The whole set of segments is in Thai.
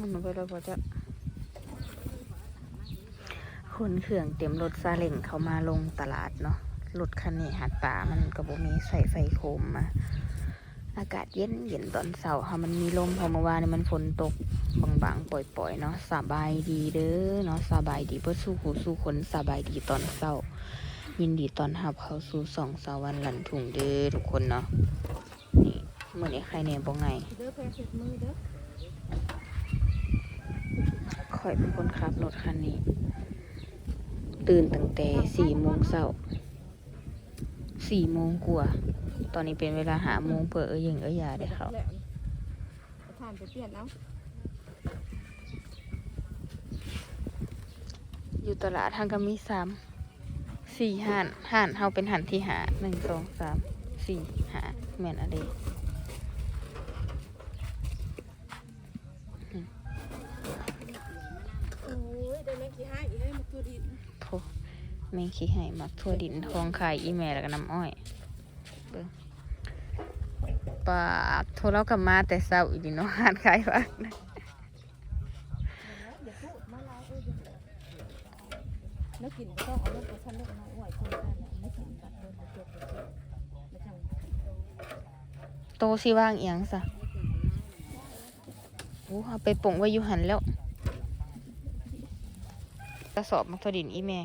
มันไปแล้วพอจะคนเครื่องเต็มรถซาเล้งเขามาลงตลาดเนาะรถคันนี้หัดป่ามันกระบมีใส่ไฟโคมมา อากาศเย็นเย็นตอนเช้าค่ะมันมีลมพอเมื่อวานนี่มันฝนตกบางๆปล่อยๆเนาะสบายดีเด้อเนาะสบายดีเพื่อสู้หูสู้คนสบายดีตอนเช้ายินดีตอนหับเขาสู่สองสาววันหลันถุงเด้อทุกคนเนาะนี่เมื่อนี้ใครเนี่ยบอกไงเด้อแพรเสร็จมือเด้อ คอยเป็นคนขับรถคันนี้ ตื่นตั้งแต่สี่โมงเช้าสี่โมงกว่า ตอนนี้เป็นเวลาหาโมงเปิดเอ้ยยิงเอ้ยยาได้เขาแล้วทานไปเปลี่ยนเอาอยู่ตลาดทางก็มีสามสี่ห่านห่านเฮาเป็นห่านที่หาหนึ่งสองสามสี่หาแม่นอะไร โอ้ยได้แม่กี่ห้าอีกให้มันตัวดิน โท แม่งขี้ให้มักทั่วดินทองขายอีแม่แล้วก็น้ำอ้อยเบิ่งปาโทรเรากลับมาแต่เช้าอีดีเนาะหานขายฟักนะอย่าพูดมาลายเอ้ยแล้วกินก็ต้องเอาลูกไปชั้นลูกมาไหวคนกันไม่กินกัดโดนมาจบไปไม่ทำโตสิว่างเอียงซะโอ้เอาไปปลงไว้อยู่หันแล้วกระสอบมักทั่วดินอีแม่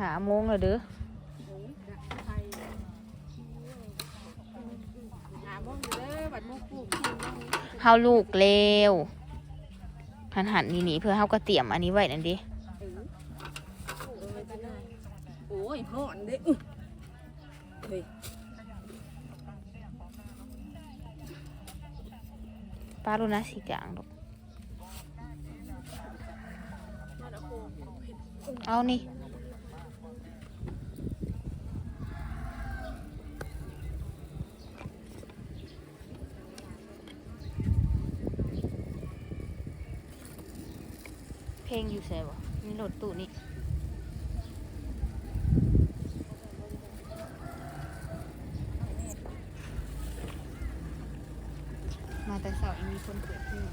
หาโมงแล้วเด้อหาโมงเด้อบัดโมงปลูกกินโมงเฮาลูกเร็วหันหันนี่นี่เพื่อเฮาก็เตรียมอันนี้ไว้นั่นดิเออโอ้ยจะได้โอ้ยห่อนเด้อเฮ้ยป้ารู้นะสีกลางดอกเอานี่ งอยู่ใส่บ่มีรถตู้นี่มาแต่เสาร์ยังมีคนเกิดขึ้น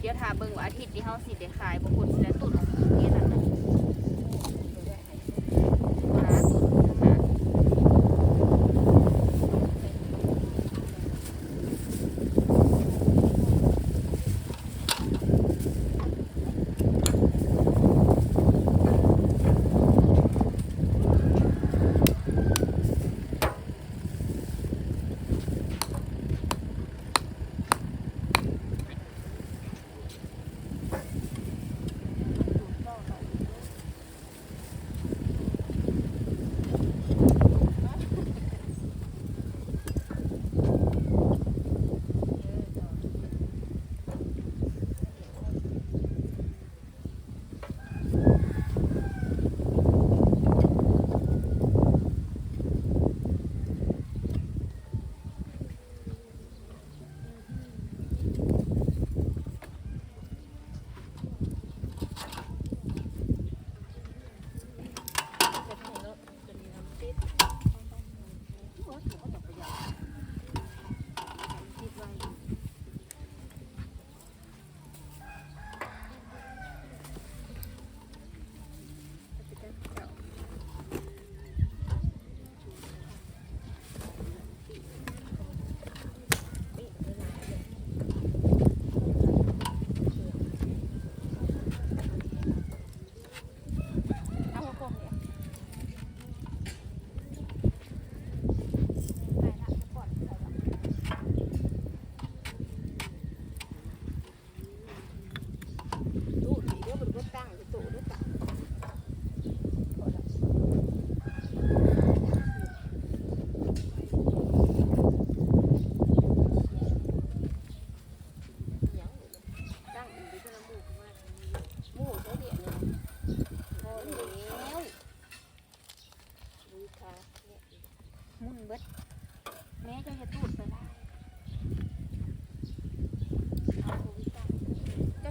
เดี๋ยวถาเบิ่งว่าอาทิตย์ที่เฮาสิได้ขายบางคนสิได้ตุนออกที่นั่นน่ะ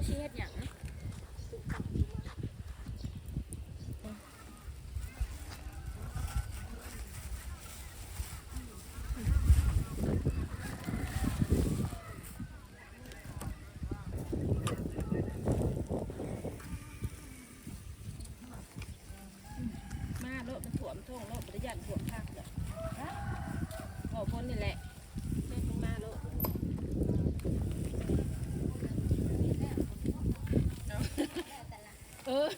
เจ้าชี้เฮ็ดหยัง ท่องโลกปริยัติหัวคักเด้อฮะบอกพ้นนี่แหละเล่นมาโลก เออ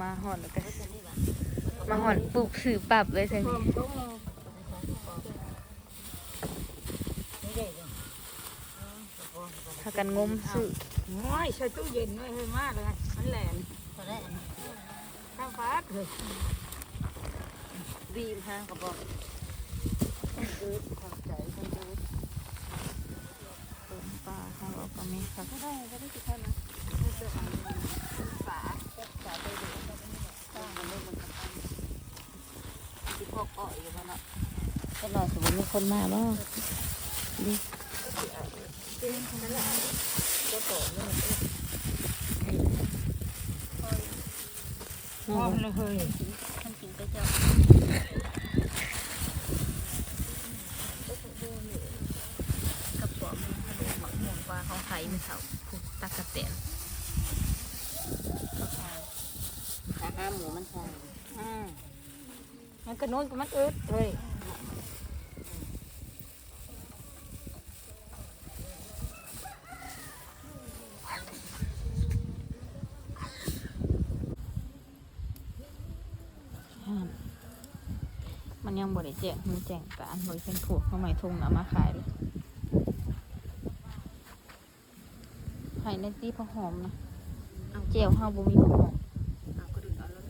มาหอนแล้วก็เพิ่นนี่ว่ามาหอนปลูกสื่อปรับเลยใช่ไหมพากันงมสื่อง่อยใช้ตู้เย็นไว้ให้มากเลยมันแหลนบ่ได้อันนี้ข้างฟ้าเลยบีมฮะก็บอกดูความใจคนดูต้นปลาข้างเราก็มีครับก็ได้ก็ได้สิท่านนะ ไม่เจออันฝาฝาไปดูก็ได้ตั้งมันเล่นมันกันที่พวกเกาะอยู่มันอะก็รอสมมติมีคนมาบ้างดินั่นแหละก็โตนี่พร้อมเลยเฮ้ย ท่านกินไปเจ้า กับปอมขนมหมักม่วงปลาเขาไข่ไม่เท่าผูกตะกะเตียน ถ้าห้าหมูมันใส่ อืมมั นกระโน้นก็มันอึดเฮ้ยมันยังบริแจงมือแจงการบริเป็นผูกเข้ามาทงเอามาขายเลยไข่ในตีพะหอมนะเจียวห้าบุมีพะหอม เอากระดูกเอาแล้ว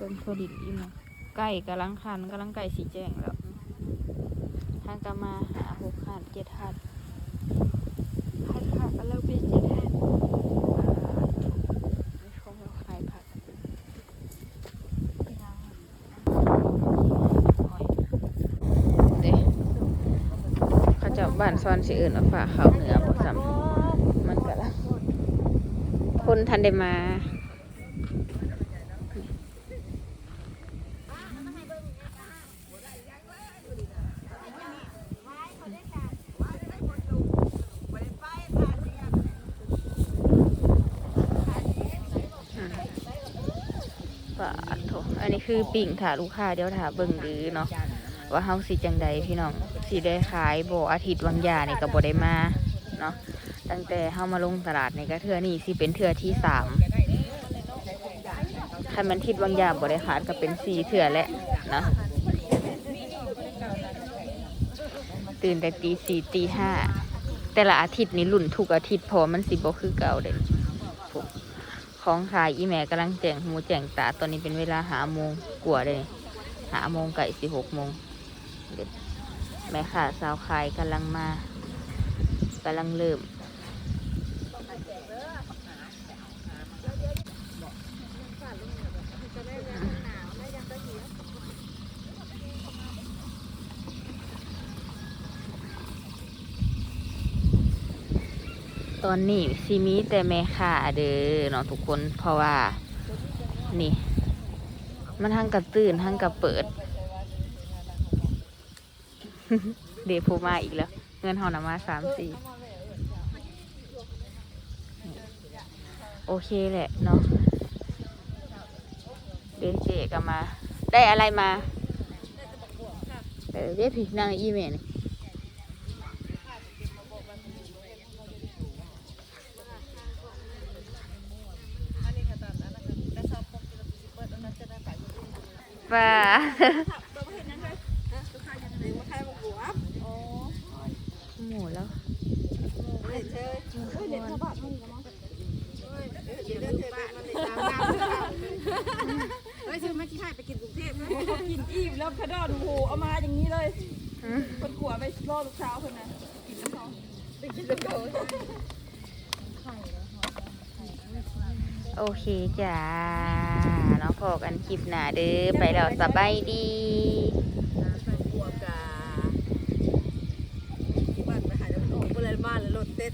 เป็นโซดิดอีมาไก่กำลังคันกำลังไก่สีแจงแล้วทางก็มาหาหกหัดเจ็ดหัดหัดผักแล้วไปเจ็ดหัดไม่ชอบเราขายผักเด้เขาจะบ้านซอนสิอื่นว่าฝ่าเขาเหนือบ่ซ้ำมันก็ละคนทันได้มา ปาดโถ อันนี้คือปิ่งถาลูกค้าเดี๋ยวถาเบิ่งดื้อเนาะว่าเฮาสิจังใดพี่น้องสิได้ขายบ่อาทิตย์วังยานี่ก็บ่ได้มาเนาะตั้งแต่เฮามาลงตลาดนี่ก็เทื่อนี้สิเป็นเทื่อที่สามคันมันทิศวังยาบ่ได้ขายก็เป็นสี่เทื่อแล้วเนาะตื่นแต่ตีสี่ตีห้าแต่ละอาทิตย์นี่ลุ่นทุกอาทิตย์เพอมันสิบ่คือเก่าเด้ ของขายอีแม่กำลังแจงหูแจงตาตอนนี้เป็นเวลาหาโมงกลัวเลยหาโมงไก่สิหกโมงแม่ค่ะสาวขายกำลังมากำลังเริ่ม ตอนนี้ซีมีแต่แม่ค่าเด้อเนาะทุกคนเพราะว่า นี่ มันทั้งกระตื่นทั้งกระเปิด เดยวพูมาอีกแล้ว เงินหอนมาสามสี่โอเคแหละเนาะเดเจก็มา ได้อะไรมาเออเรียกผิดนางอีเมลนี่อันนี้ค่ะตอนนั้นนะคะแต่ชอบปกติเราสิเปิดอันนั้นจะได้ไป ป่าตัวเห็นยังไงนะตัวข้ายังไงมาใครมาหัวอ๋อหมูแล้วเด็ดเชยเฮ้ยเด็ดชาวบ้านเท่านี้มั้งเดี๋ยวเดินเทไปมันเลยตามน้ำเฮ้ยซื้อมาที่ให้ไปกินกรุงเทพนะกินอิ่มแล้วกระดอนหมูเอามาอย่างนี้เลยอืมคนขัวไปรอลูกสาวคนนั้นกินน้ำเขาไปกินน้ำเขา โอเคจ้าน้องพอกันคลิปหนาเด้อไปแล้วสบายดีขัวกาบ้านไปหาน้ำออกไปเลยบ้านเลยรถเต้น